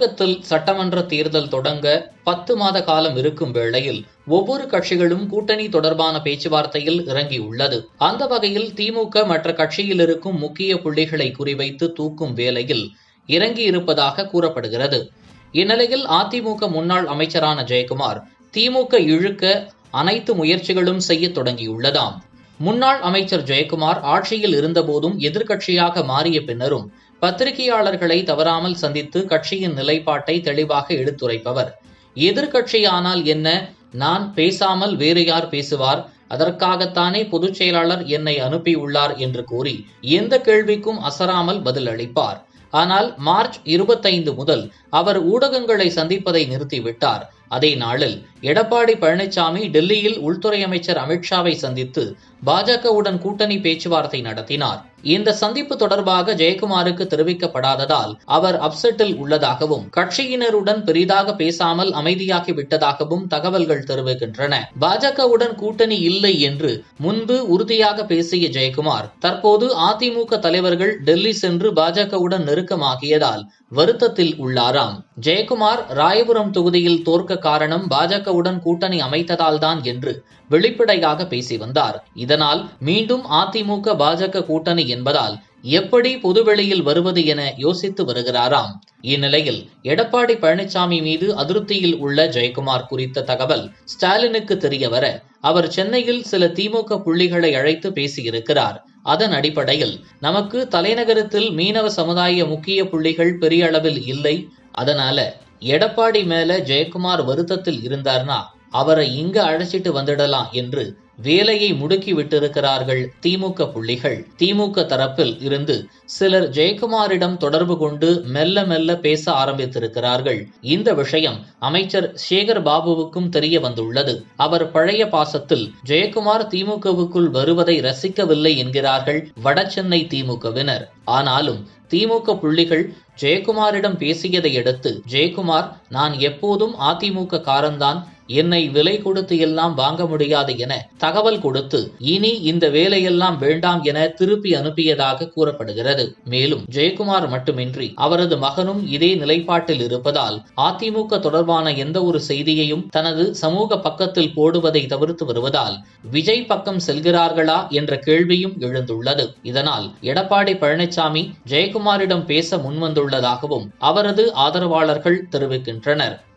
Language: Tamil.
தமிழகத்தில் சட்டமன்ற தேர்தல் தொடங்க பத்து மாத காலம் இருக்கும் வேளையில் ஒவ்வொரு கட்சிகளும் கூட்டணி தொடர்பான பேச்சுவார்த்தையில் இறங்கியுள்ளது. அந்த வகையில் திமுக மற்ற கட்சியில் இருக்கும் முக்கிய புள்ளிகளை குறிவைத்து தூக்கும் வேலையில் இறங்கியிருப்பதாக கூறப்படுகிறது. இந்நிலையில் அதிமுக முன்னாள் அமைச்சரான ஜெயக்குமார் திமுக இழுக்க அனைத்து முயற்சிகளும் செய்ய தொடங்கியுள்ளதாம். முன்னாள் அமைச்சர் ஜெயக்குமார் ஆட்சியில் இருந்தபோதும் எதிர்க்கட்சியாக மாறிய பின்னரும் பத்திரிகையாளர்களை தவறாமல் சந்தித்து கட்சியின் நிலைப்பாட்டை தெளிவாக எடுத்துரைப்பவர். எதிர்கட்சியானால் என்ன? நான் பேசாமல் வேறு யார் பேசுவார்? அதற்காகத்தானே பொதுச் செயலாளர் என்னை அனுப்பியுள்ளார் என்று கூறி எந்த கேள்விக்கும் அசராமல் பதிலளிப்பார். ஆனால் மார்ச் இருபத்தைந்து முதல் அவர் ஊடகங்களை சந்திப்பதை நிறுத்திவிட்டார். அதே நாளில் எடப்பாடி பழனிசாமி டெல்லியில் உள்துறை அமைச்சர் அமித்ஷாவை சந்தித்து பாஜகவுடன் கூட்டணி பேச்சுவார்த்தை நடத்தினார். இந்த சந்திப்பு தொடர்பாக ஜெயக்குமாருக்கு தெரிவிக்கப்படாததால் அவர் அப்செட்டில் உள்ளதாகவும் கட்சியினருடன் பெரிதாக பேசாமல் அமைதியாகி விட்டதாகவும் தகவல்கள் தெரிவிக்கின்றன. பாஜகவுடன் கூட்டணி இல்லை என்று முன்பு உறுதியாக பேசிய ஜெயக்குமார் தற்போது அதிமுக தலைவர்கள் டெல்லி சென்று பாஜகவுடன் நெருக்கமாகியதால் வருத்தத்தில் உள்ளாராம். ஜெயக்குமார் ராயபுரம் தொகுதியில் தோற்க காரணம் பாஜகவுடன் கூட்டணி அமைத்ததால்தான் என்று வெளிப்படையாக பேசி வந்தார். இதனால் மீண்டும் அதிமுக பாஜக கூட்டணி என்பதால் எப்படி பொதுவெளியில் வருவது என யோசித்து வருகிறாராம். இந்நிலையில் எடப்பாடி பழனிசாமி மீது அதிருப்தியில் உள்ள ஜெயக்குமார் குறித்த தகவல் ஸ்டாலினுக்கு தெரியவர அவர் சென்னையில் சில திமுக புள்ளிகளை அழைத்து பேசியிருக்கிறார். அதன் அடிப்படையில் நமக்கு தலைநகரத்தில் மீனவ சமுதாய முக்கிய புள்ளிகள் பெரிய அளவில் இல்லை. அதனால எடப்பாடி மேல ஜெயக்குமார் வருத்தத்தில் இருந்தார்னா அவரை இங்க அழைச்சிட்டு வந்துடலாம் என்று வேலையை முடுக்கி விட்டிருக்கிறார்கள் திமுக புள்ளிகள். திமுக தரப்பில் இருந்து சிலர் ஜெயக்குமாரிடம் தொடர்பு கொண்டு மெல்ல மெல்ல பேச ஆரம்பித்திருக்கிறார்கள். இந்த விஷயம் அமைச்சர் சேகர் பாபுவுக்கும் தெரிய வந்துள்ளது. அவர் பழைய பாசத்தில் ஜெயக்குமார் திமுகவுக்குள் வருவதை ரசிக்கவில்லை என்கிறார்கள் வடசென்னை திமுகவினர். ஆனாலும் திமுக புள்ளிகள் ஜெயக்குமாரிடம் பேசியதை அடுத்து ஜெயக்குமார் நான் எப்போதும் அதிமுக காரன்தான். என்னை விலை கொடுத்து எல்லாம் வாங்க முடியாது என தகவல் கொடுத்து இனி இந்த வேலையெல்லாம் வேண்டாம் என திருப்பி அனுப்பியதாக கூறப்படுகிறது. மேலும் ஜெயக்குமார் மட்டுமின்றி அவரது மகனும் இதே நிலைப்பாட்டில் இருப்பதால் அதிமுக தொடர்பான எந்த ஒரு செய்தியையும் தனது சமூக பக்கத்தில் போடுவதை தவிர்த்து வருவதால் விஜய் பக்கம் செல்கிறார்களா என்ற கேள்வியும் எழுந்துள்ளது. இதனால் எடப்பாடி பழனிசாமி ஜெயக்குமாரிடம் பேச முன்வந்துள்ளதாகவும் அவரது ஆதரவாளர்கள் தெரிவிக்கின்றனர்.